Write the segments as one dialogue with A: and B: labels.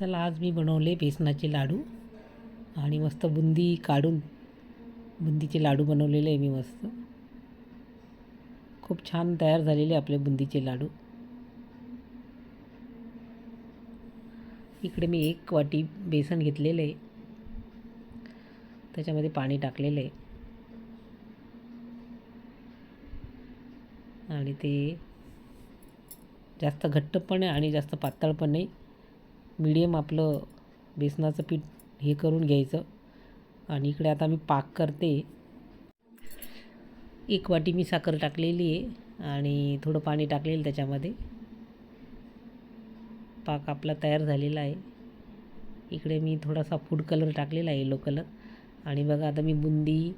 A: चला आज मी बनवले बेसनाचे लाडू. आणि मस्त बुंदी काढून बुंदीचे लाडू बनवलेले आहे मी मस्त. खूप छान तयार झालेले आपले बुंदीचे लाडू. इकडे मी एक वाटी बेसन घेतलेलं आहे. त्याच्यामध्ये पाणी टाकलेलं आहे. आणि ते जास्त घट्ट पण आहे आणि जास्त पातळ पण नाही. मिडियम आपलं बेसनाचं पीठ हे करून घ्यायचं. आणि इकडे आता मी पाक करते. एक वाटी मी साखर टाकलेली आहे आणि थोडं पाणी टाकलेलं त्याच्यामध्ये. पाक आपला तयार झालेला आहे. इकडे मी थोडासा फूड कलर टाकलेला आहे येलो कलर. आणि बघा आता मी बुंदी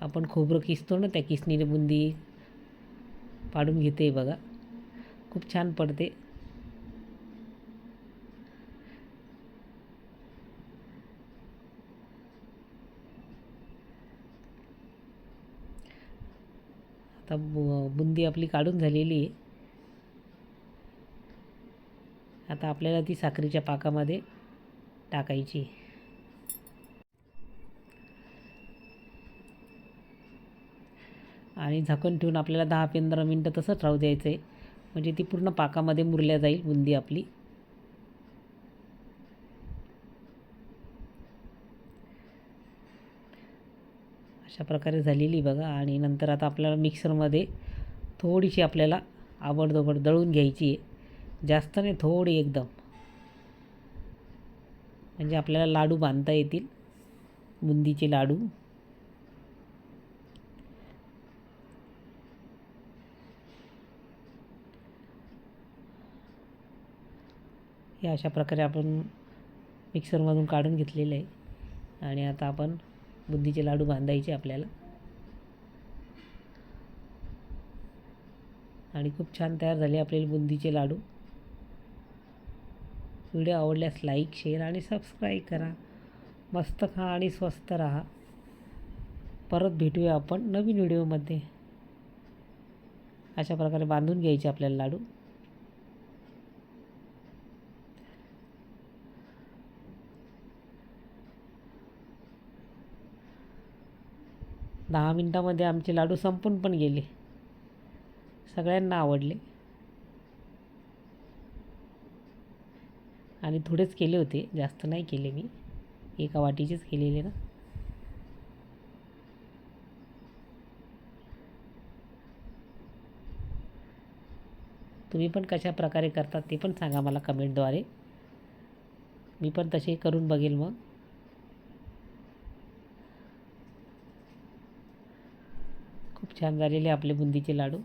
A: आपण खोबरं किसतो ना त्या किसणीने बुंदी पाडून घेते बघा. खूप छान पडते. आता बु बुंदी आपली काढून झालेली आहे. आता आपल्याला ती साखरेच्या पाकामध्ये टाकायची. आणि झाकण ठेवून आपल्याला दहा पंधरा मिनटं तसंच राहू द्यायचं आहे म्हणजे ती पूर्ण पाकामध्ये मुरल्या जाईल बुंदी आपली. अशा प्रकारे झालेली बघा. आणि नंतर आता आपल्याला मिक्सरमध्ये थोडीशी आपल्याला आवडदोबड दळून घ्यायची आहे. जास्त नाही थोडी एकदम. म्हणजे आपल्याला लाडू बांधता येतील. बुंदीचे लाडू. हे अशा प्रकारे आपण मिक्सरमधून काढून घेतलेलं आहे. आणि आता आपण बुंदीचे लाडू बांधायचे आपल्याला. आणि खूप छान तयार झाले आपले बुंदीचे लाडू. व्हिडिओ आवडल्यास लाईक शेअर आणि सबस्क्राईब करा. मस्त खा आणि स्वस्त राहा. परत भेटूया आपण नवीन व्हिडिओमध्ये. अशा प्रकारे बांधून घ्यायचे आपल्याला लाडू. दहा मिनटामध्ये आमचे लाडू संपून पण गेले. सगळ्यांना आवडले. आणि थोडेच केले होते जास्त नाही केले मी. एका वाटीचेच केलेले ना. तुम्ही पण कशा प्रकारे करतात ते पण सांगा मला कमेंटद्वारे. मी पण तसे करून बघेल मग. खूप छान झालेले आपले बुंदीचे लाडू.